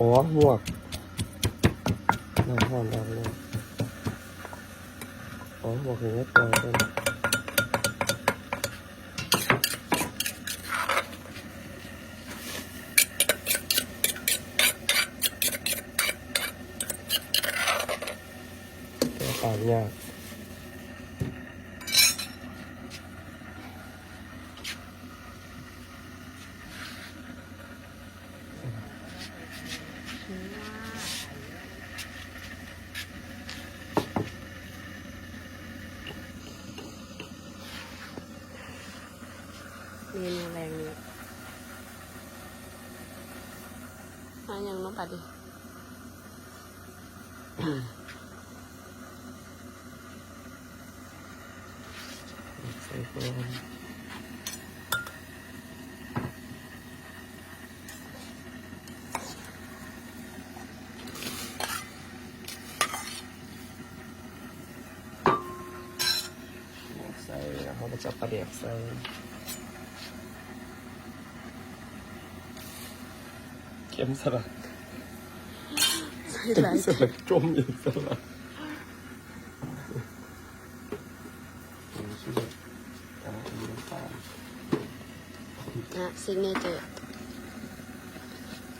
อ๋อหมวกน้ำหอมเราเลยอ๋อหมวกถึงไม่ปล่อยกันแก้ปากยาก เมนูแรงนี้มาอย่างน้องปัดดิใส่ก่อนใส่แล้วเขาก็จะประเดี๋ยวใส่ ข็มสลัดใส่เข็หลามยสลัดจมอีกสลัดนี่ชื่ออ่าอันนี้น้ำตาลนะซิกเนเจอร์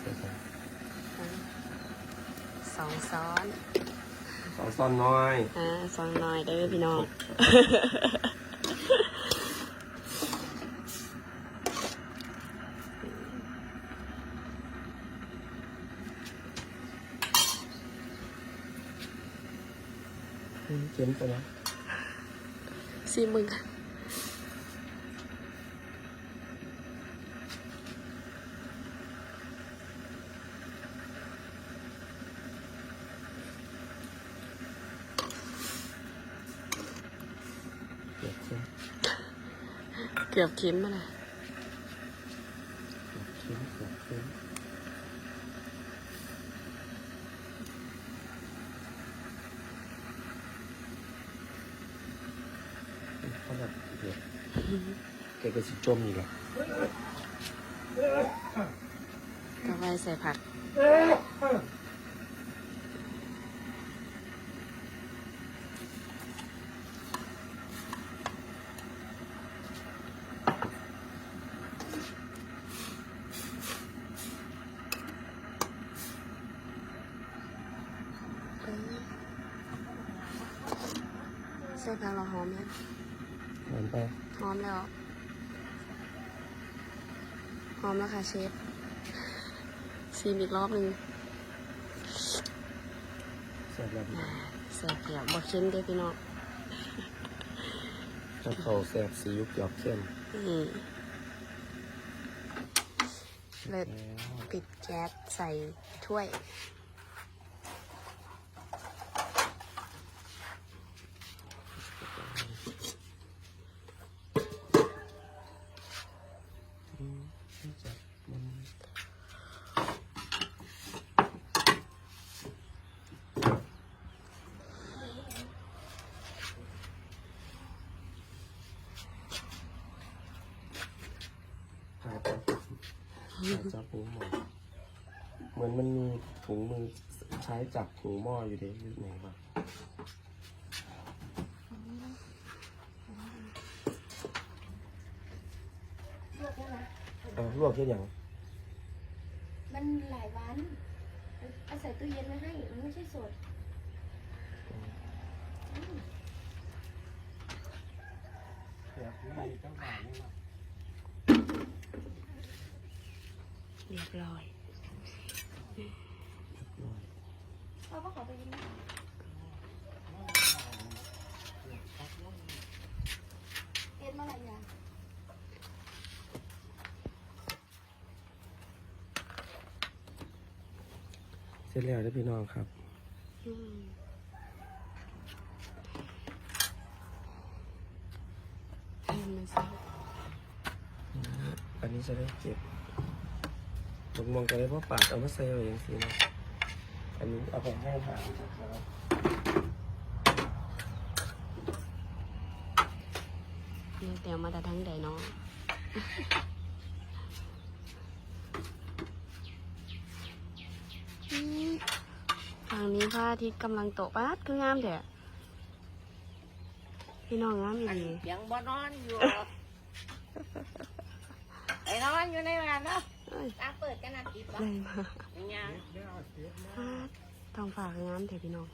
ใส่ไปสองซ้อน สองซ้อนน้อย อ่าซ้อนหน่อยเด้อพี่น้อง เข็มไปแล้วซีมึงเดี๋ยวเข็มเกือบเข็มมาละเข็มเดี๋ยวเข็ม เขาแบบเดี๋ยวแกก็สิจมอีกแล้วต่อไปใส่ผักใส่ผักเราหอมยังเหมือนไปหอมแล้วหอมแล้วค่ะเชฟซีมอีกรอบหนึ่งเสร็จแล้วอ่าเสิร์ฟเดี๋ยวบอเค็มเด้อพี่น้องถ้าเขาแสบสียุกหยอกเข้มอืมเลิศแล้วปิดแก๊สใส่ถ้วย จับหูหม้อเหมือนมันมีถุงมือใช้จับหูหม้ออยู่ดีไหนบ้างเออลวกแค่อย่างมันหลายวันเอาใส่ตู้เย็นไว้ให้ มันไม่ใช่สดเจ้าหน้าที่ รียบร้อยเอาก็ขอไปกินนะเอ็ดมาหลายอย่างเสร็จแล้วได้อพี่น้องครับ อืมให้มันใส่อันนี้จะได้เก็บ ตกมองกันเลยเพราะปาดเอามาใส่เอาอย่างสินะอันนี้เอาไปให้ทานนะครับเนี่ยเดี๋ยวมาแต่ทั้งใดเนาะเฝั่งนี้พระอาทิตย์กำลังตกป้าดคืองามแต่พี่น้องงามอีอันหลี ยังบ่นอนอยู่ไอ้นอนอยู่ในงานเนาะเอ้ ยตาเปิดกันนะปิดวะเลยมายังพาดท้องฟ้าคืองามแต่พี่น้อง